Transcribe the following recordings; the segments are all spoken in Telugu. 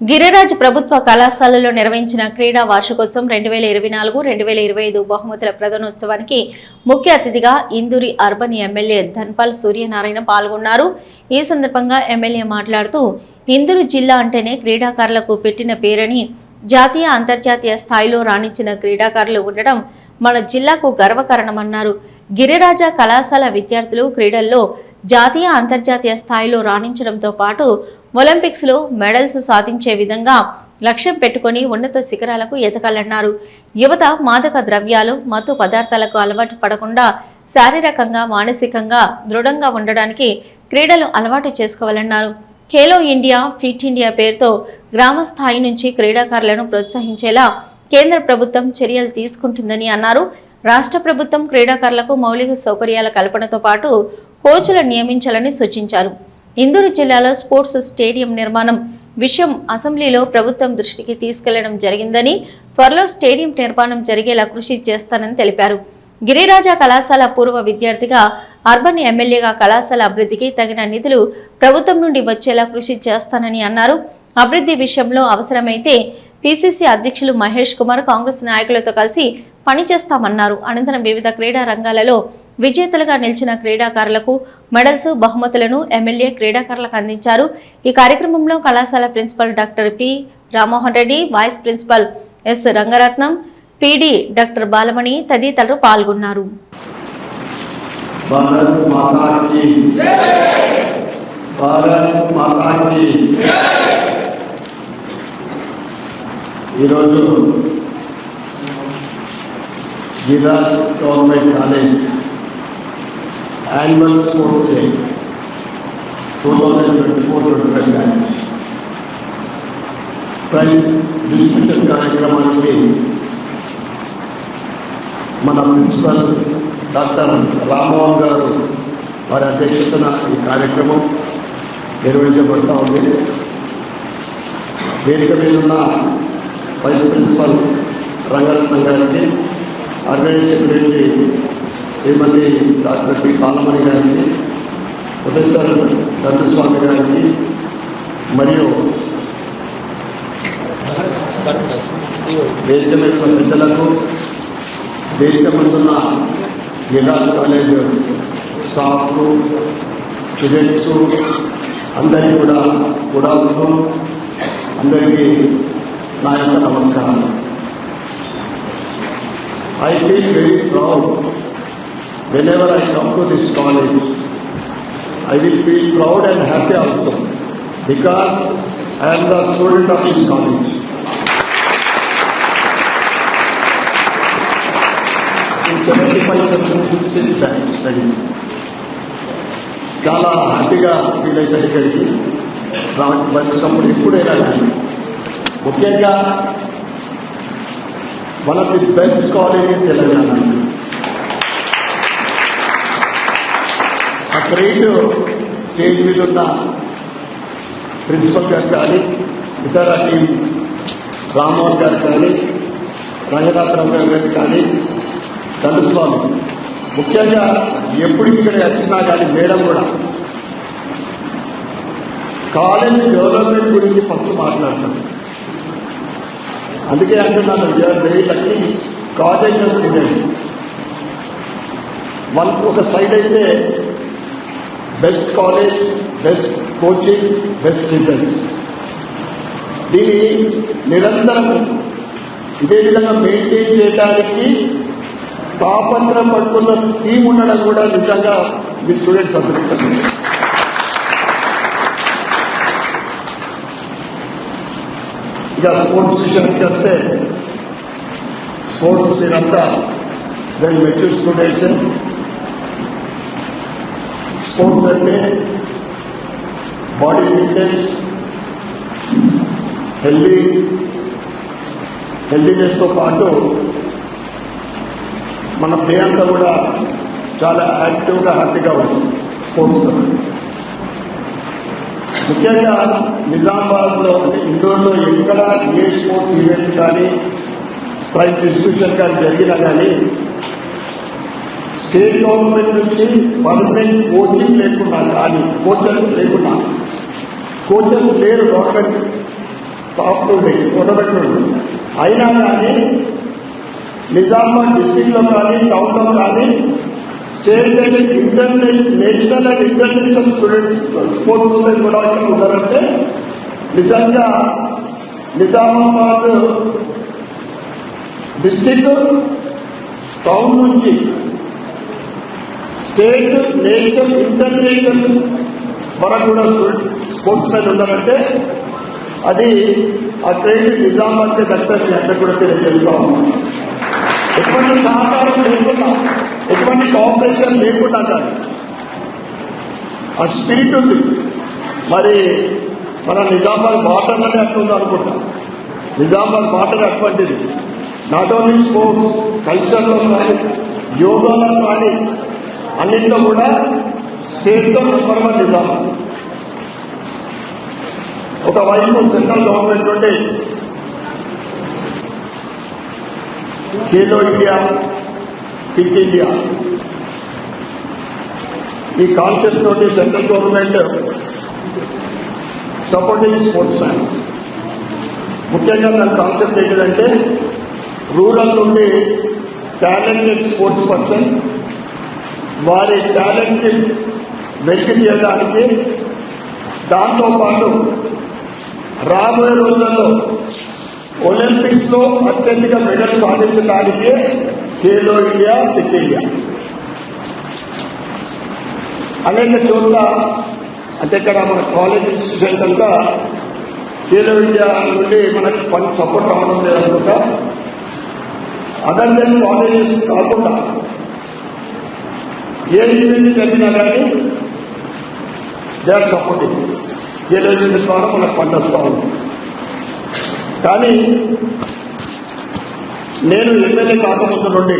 గిరిరాజ్ ప్రభుత్వ కళాశాలలో నిర్వహించిన క్రీడా వార్షికోత్సవం రెండు వేల ఇరవై నాలుగు రెండు వేల ఇరవై ఐదు బహుమతుల ప్రధానోత్సవానికి ముఖ్య అతిథిగా ఇందూరి అర్బన్ ఎమ్మెల్యే ధన్పాల్ సూర్యనారాయణ పాల్గొన్నారు. ఈ సందర్భంగా ఎమ్మెల్యే మాట్లాడుతూ ఇందూరు జిల్లా అంటేనే క్రీడాకారులకు పెట్టిన పేరని జాతీయ అంతర్జాతీయ స్థాయిలో రాణించిన క్రీడాకారులు ఉండడం మన జిల్లాకు గర్వకారణమన్నారు. గిరిరాజ కళాశాల విద్యార్థులు క్రీడల్లో జాతీయ అంతర్జాతీయ స్థాయిలో రాణించడంతో పాటు ఒలింపిక్స్లో మెడల్స్ సాధించే విధంగా లక్ష్యం పెట్టుకొని ఉన్నత శిఖరాలకు ఎదగాలన్నారు. యువత మాదక ద్రవ్యాలు మత్తు పదార్థాలకు అలవాటు పడకుండా శారీరకంగా మానసికంగా దృఢంగా ఉండడానికి క్రీడలు అలవాటు చేసుకోవాలన్నారు. ఖేలో ఇండియా ఫిట్ ఇండియా పేరుతో గ్రామ స్థాయి నుంచి క్రీడాకారులను ప్రోత్సహించేలా కేంద్ర ప్రభుత్వం చర్యలు తీసుకుంటుందని అన్నారు. రాష్ట్ర ప్రభుత్వం క్రీడాకారులకు మౌలిక సౌకర్యాల కల్పనతో పాటు కోచ్లను నియమించాలని సూచించారు. ఇందూరు జిల్లాలో స్పోర్ట్స్ స్టేడియం నిర్మాణం విషయం అసెంబ్లీలో ప్రభుత్వం దృష్టికి తీసుకెళ్ళడం జరిగిందని త్వరలో స్టేడియం నిర్మాణం జరిగేలా కృషి చేస్తానని తెలిపారు. గిరిరాజా కళాశాల పూర్వ విద్యార్థిగా అర్బన్ ఎమ్మెల్యేగా కళాశాల అభివృద్ధికి తగిన నిధులు ప్రభుత్వం నుండి వచ్చేలా కృషి చేస్తానని అన్నారు. అభివృద్ధి విషయంలో అవసరమైతే పిసిసి అధ్యక్షులు మహేష్ కుమార్ కాంగ్రెస్ నాయకులతో కలిసి పనిచేస్తామన్నారు. అనంతరం వివిధ క్రీడా రంగాలలో విజేతలుగా నిలిచిన క్రీడాకారులకు మెడల్స్ బహుమతులను ఎమ్మెల్యే క్రీడాకారులకు అందించారు. ఈ కార్యక్రమంలో కళాశాల principal doctor P Rammohan Reddy vice principal S Rangaratnam PD doctor Balamani తదితరులు పాల్గొన్నారు. ఈరోజు జిల్లా government college annual sports day two thousand twenty four twenty five batch prize distribution కార్యక్రమానికి మన ప్రిన్సిపల్ డాక్టర్ రామ్మోహన్ గారు వారి అధ్యక్షతన ఈ కార్యక్రమం నిర్వహించబడతా ఉంది. వేదిక మీద ఉన్న వైస్ ప్రిన్సిపల్ రంగరత్నం గారికి organise secretary Shrimati doctor P Balamani గారికి ప్రొఫెసర్ దండస్వామి గారికి మరియు వేదిక మీద పెద్దలకు వేదిక ముందున్న కాలేజ్ స్టాఫ్ స్టూడెంట్స్ అందరికీ కూడా కూడా అందరికీ నా యొక్క నమస్కారం. I feel very proud whenever I come to this college I will feel proud and happy also because I'm the student of this college seventy five seventy six bank study చాలా హ్యాపీగా ఫీల్ అవుతుంది ఇక్కడికి రావడం వచ్చినప్పుడు ఎప్పుడైనా కానీ ముఖ్యంగా one of the best college in Telangana ఆ గ్రేట్ స్టేజ్ మీద ఉన్న ప్రిన్సిపల్ గారు కానీ ఇతర టీం రామ్మోహన్ గారు కానీ రంగనాథరావు గారు కానీ ధనుస్వామి ముఖ్యంగా ఎప్పుడు ఇక్కడ వచ్చినా కానీ మేడం కూడా కాలేజ్ డెవలప్మెంట్ గురించి ఫస్ట్ మాట్లాడుతున్నాను అందుకే అంటున్నాను you're very lucky college students one ఒక సైడ్ అయితే best college best coaching best results దీన్ని నిరంతరం ఇదే విధంగా మెయింటైన్ చేయడానికి తాపత్రం పడుతున్న టీం ఉండడం కూడా నిజంగా మీ స్టూడెంట్స్ అదృష్టం. ఇక స్పోర్ట్స్ విషయానికి వస్తే స్పోర్ట్స్ మీరంతా వెల్ మెచ్యూర్ స్టూడెంట్స్ స్పోర్ట్స్ అంటే బాడీ ఫిట్నెస్ హెల్దీ హెల్దీనెస్తో పాటు మన డే అంతా కూడా చాలా యాక్టివ్గా హ్యాపీగా ఉంటుంది స్పోర్ట్స్ ముఖ్యంగా నిజామాబాద్లో అంటే ఇండోర్లో ఎక్కడ ఏ స్పోర్ట్స్ ఈవెంట్ కానీ ప్రైజ్ డిస్ట్రిబ్యూషన్ కానీ జరిగినా కానీ స్టేట్ గవర్నమెంట్ నుంచి పర్మనెంట్ కోచింగ్ లేకుండా కానీ కోచర్స్ లేకుండా కోచర్స్ లేరు గవర్నమెంట్. టాప్ ఉంది అయినా కానీ నిజామాబాద్ డిస్టిక్లో కానీ టౌన్లో కానీ state and international and international students sports కూడా ఇక్కడ ఉన్నారంటే నిజంగా నిజామాబాద్ డిస్టిక్ టౌన్ నుంచి స్టేట్ నేషనల్ ఇంటర్నేషనల్ వరకు కూడా స్పోర్ట్స్ మెన్ ఉన్నారంటే అది ఆ క్రెడిట్ నిజామాబాద్ దక్కని అంటే కూడా తెలియజేస్తా ఉన్నాం. ఎటువంటి సహకారం లేకుండా ఎటువంటి కోఆపరేషన్ లేకుండా కాదు. ఆ స్పిరిట్ ఉంది. మరి మన నిజామాబాద్ వాటర్ అట్టుంది అనుకుంటా. నిజామాబాద్ వాటర్ అటువంటిది. నాట్ ఓన్లీ స్పోర్ట్స్ కల్చర్లో కానీ యోగాలో కానీ అన్నింటిలో కూడా స్టేట్లో నెంబర్ వన్ నిజామాబాద్ ఒకవైపు సెంట్రల్ గవర్నమెంట్ నుండి ఖేలో ఇండియా ఫిట్ ఇండియా. ఈ కాన్సెప్ట్ తోటి central government supporting sports man ముఖ్యంగా దాని కాన్సెప్ట్ ఏంటిదంటే రూరల్ నుండి టాలెంటెడ్ స్పోర్ట్స్ పర్సన్ వారి టాలెంట్ వెలికి తీయడానికి దాంతోపాటు రాబోయే రోజుల్లో ఒలింపిక్స్లో అత్యధిక మెడల్ సాధించడానికి ఖేలో ఇండియా ఫిట్ ఇండియా. అనేక చోట్ల అంటే ఇక్కడ మన కాలేజ్ ఇన్స్టిట్యూషన్ కనుక ఖేలో ఇండియా నుండి మనకి ఫండ్ సపోర్ట్ రావడం లేదనుకుంటా. అదర్ దెన్ కాలేజెస్ కాకుండా ఏ ఈవెంట్ జరిగినా కానీ దే ఆర్ సపోర్టింగ్ ఖేలో ద్వారా మనకు ఫండ్ వస్తూ ఉంది కానీ నేను ఎమ్మెల్యే కాకముందు నుండి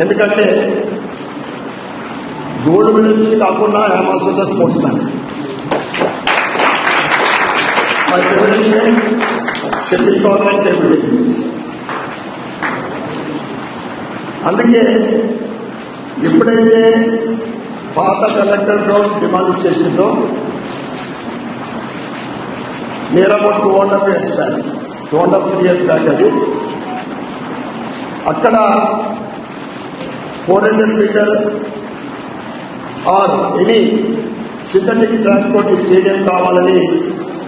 ఎందుకంటే గోల్డ్ మెడల్స్ కాకుండా I'm also the sports man. My favourite shuttle government table tennis అందుకే ఎప్పుడైతే పాత కలెక్టర్ గ్రౌండ్ డిమాండ్ చేసిందో near two and half years back two and half three years back అది. అక్కడ four hundred meter or any synthetic transport stadium కావాలని